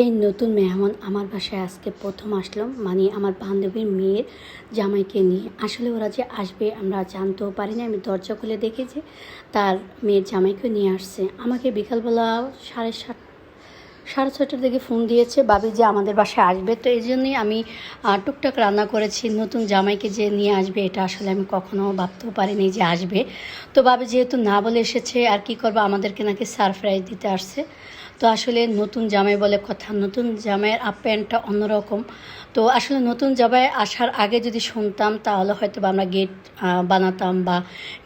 এই নতুন মেহমান আমার বাসায় আজকে প্রথম আসলো মানে আমার বান্ধবীর মেয়ের জামাইকে নিয়ে। আসলে ওরা যে আসবে আমরা জানতেও পারি না আমি দরজা খুলে দেখি যে তার মেয়ের জামাইকে নিয়ে আসছে। আমাকে বিকালবেলা সাড়ে সাত, সাড়ে ছটার দিকে ফোন দিয়েছে, ভাবি যে আমাদের বাসায় আসবে। তো এই জন্যই আমি টুকটাক রান্না করেছি, নতুন জামাইকে যে নিয়ে আসবে, এটা আসলে আমি কখনো ভাবতেও পারিনি যে আসবে। তো ভাবি যেহেতু না বলে এসেছে, আর কি করব, আমাদেরকে নাকি সারপ্রাইজ দিতে আসছে। তো আসলে নতুন জামাই বলে কথা, নতুন জামাইয়ের আপ প্যান্টটা অন্যরকম। তো আসলে নতুন জামাই আসার আগে যদি শুনতাম, তাহলে হয়তো বা আমরা গেট বানাতাম বা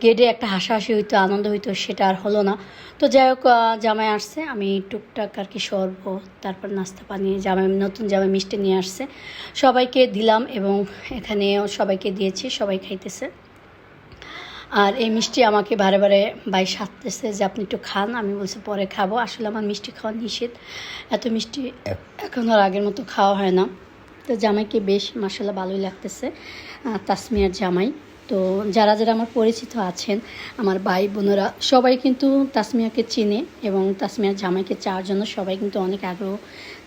গেটে একটা হাসাহাসি হইতো, আনন্দ হইতো, সেটা আর হলো না। তো যাই হোক জামাই আসছে, আমি টুকটাক আর কি শরবত, তারপর নাস্তা পানি, জামাই, নতুন জামাই মিষ্টি নিয়ে আসছে। সবাইকে দিলাম এবং এখানেও সবাইকে দিয়েছি, সবাই খাইতেছে। আর এই মিষ্টি আমাকে বারে বারে বাই সাজতেছে যে আপনি একটু খান, আমি বলছি পরে খাব। আসলে আমার মিষ্টি খাওয়া নিষেধ। এত মিষ্টি এখন আর আগের মতো খাওয়া হয় না। তো জামাইকে বেশ মাসাল্লাহ ভালোই লাগতেছে তাসমিয়ার জামাই। তো যারা যারা আমার পরিচিত আছেন, আমার ভাই বোনেরা, সবাই কিন্তু তাসমিয়াকে চিনে এবং তাসমিয়ার জামাইকে চাওয়ার জন্য সবাই কিন্তু অনেক আগ্রহ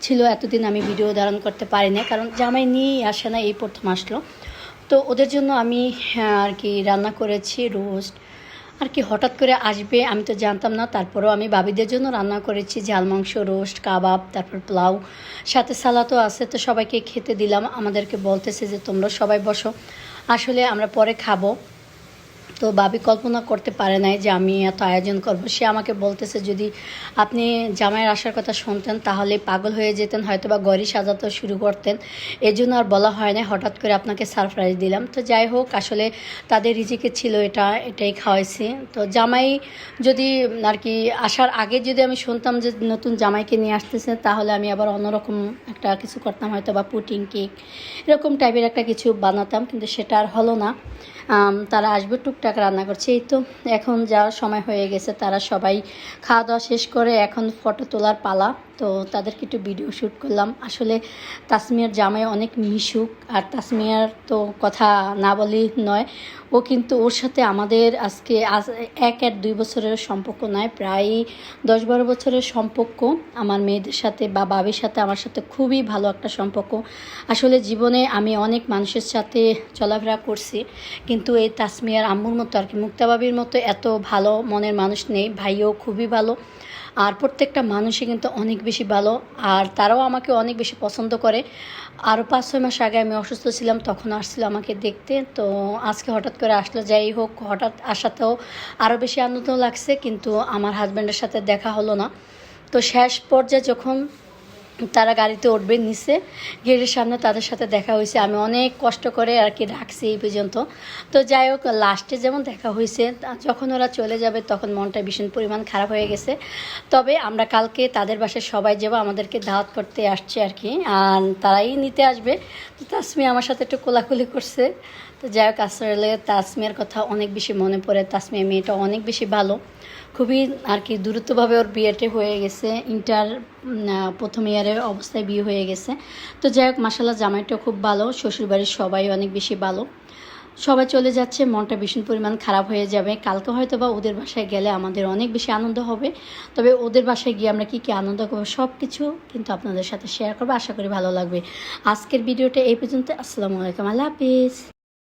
ছিল। এতদিন আমি ভিডিও ধারণ করতে পারি না কারণ জামাই নিয়েই আসে না, এই প্রথম আসলো। তো ওদের জন্য আমি হ্যাঁ, আর কি রান্না করেছি রোস্ট। আর কি হঠাৎ করে আসবে আমি তো জানতাম না। তারপরেও আমি বাবিদের জন্য রান্না করেছি ঝাল মাংস রোস্ট কাবাব তারপর পোলাও। সাথে সালাতও আছে তো সবাইকে খেতে দিলাম। আমাদেরকে বলতেছে যে তোমরা সবাই বসো। আসলে আমরা পরে খাব। তো বাবি কল্পনা করতে পারে নাই যে আমি এত আয়োজন করব। সে আমাকে বলতেছে, যদি আপনি জামাইয়ের আসার কথা শুনতেন, তাহলে পাগল হয়ে যেতেন হয়তো বা গড়ি সাজাতে শুরু করতেন। এই জন্য আর বলা হয় না হঠাৎ করে আপনাকে সারপ্রাইজ দিলাম। তো যাই হোক, আসলে তাদের রিজিকে ছিল এটা, এটাই খাওয়াইছি। তো জামাই যদি আর কি আসার আগে যদি আমি শুনতাম যে নতুন জামাইকে নিয়ে আসতেছে, তাহলে আমি আবার অন্যরকম একটা কিছু করতাম হয়তো বা পুটিং কেক, এরকম টাইপের একটা কিছু বানাতাম, কিন্তু সেটা আর হলো না। তারা আসবে টুকটাক রান্না করছি। এই তো, এখন যাওয়ার সময় হয়ে গেছে, তারা সবাই খাওয়া দাওয়া শেষ করে এখন ফটো তোলার পালা। তো তাদেরকে একটু ভিডিও শ্যুট করলাম। আসলে তাসমিয়ার জামাই অনেক মিশুক, আর তাসমিয়ার তো কথা না বলেই নয়। ও কিন্তু ওর সাথে আমাদের আজকে আজ এক এক দুই বছরের সম্পর্ক নয়, প্রায় দশ বারো বছরের সম্পর্ক। আমার মেয়েদের সাথে বা বাবির সাথে আমার সাথে খুবই ভালো একটা সম্পর্ক। আসলে জীবনে আমি অনেক মানুষের সাথে চলাফেরা করছি, কিন্তু এই তাসমিয়ার আম্মুর মতো আর কি মুক্তাবাবির মতো এত ভালো মনের মানুষ নেই। ভাইও খুবই ভালো। আর প্রত্যেকটা মানুষই কিন্তু অনেক বেশি ভালো, আর তারাও আমাকে অনেক বেশি পছন্দ করে। আরও পাঁচ, ছয় মাস আগে আমি অসুস্থ ছিলাম, তখন আসছিল আমাকে দেখতে। তো আজকে হঠাৎ করে আসলো, যাই হোক, হঠাৎ আসাতেও আরও বেশি আনন্দ লাগছে, কিন্তু আমার হাজব্যান্ডের সাথে দেখা হলো না। তো শেষ পর্যায়ে যখন তারা গাড়িতে উঠবে নিচে গেটের সামনে তাদের সাথে দেখা হয়েছে। আমি অনেক কষ্ট করে আর কি রাখছি এই পর্যন্ত। তো যাই হোক লাস্টে যেমন দেখা হয়েছে যখন ওরা চলে যাবে তখন মনটা ভীষণ পরিমাণ খারাপ হয়ে গেছে। তবে আমরা কালকে তাদের বাসায় সবাই যাব, আমাদেরকে দাওয়াত করতে আসছে আর কি। আর তারাই নিতে আসবে। তো তাসমি আমার সাথে একটু কোলাকুলি করছে। তো যাই হোক, আসলে তাসমিয়ার কথা অনেক বেশি মনে পড়ে। তাসমিয়া মেয়েটা অনেক বেশি ভালো। খুবই আর কি দ্রুতভাবে ওর বিয়েটে হয়ে গেছে। ইন্টার প্রথম ইয়ারের অবস্থায় বিয়ে হয়ে গেছে। তো যাই হোক মাসাল্লাহ জামাইটা খুব ভালো। শ্বশুরবাড়ির সবাই অনেক বেশি ভালো। সবাই চলে যাচ্ছে, মনটা ভীষণ পরিমাণ খারাপ হয়ে যাবে। কালকে হয়তো বা ওদের বাসায় গেলে আমাদের অনেক বেশি আনন্দ হবে। তবে ওদের বাসায় গিয়ে আমরা কী কী আনন্দ করব সব কিছু কিন্তু আপনাদের সাথে শেয়ার করব। আশা করি ভালো লাগবে। আজকের ভিডিওটা এই পর্যন্ত। আসসালামু আলাইকুম। আল্লাহ হাফিজ।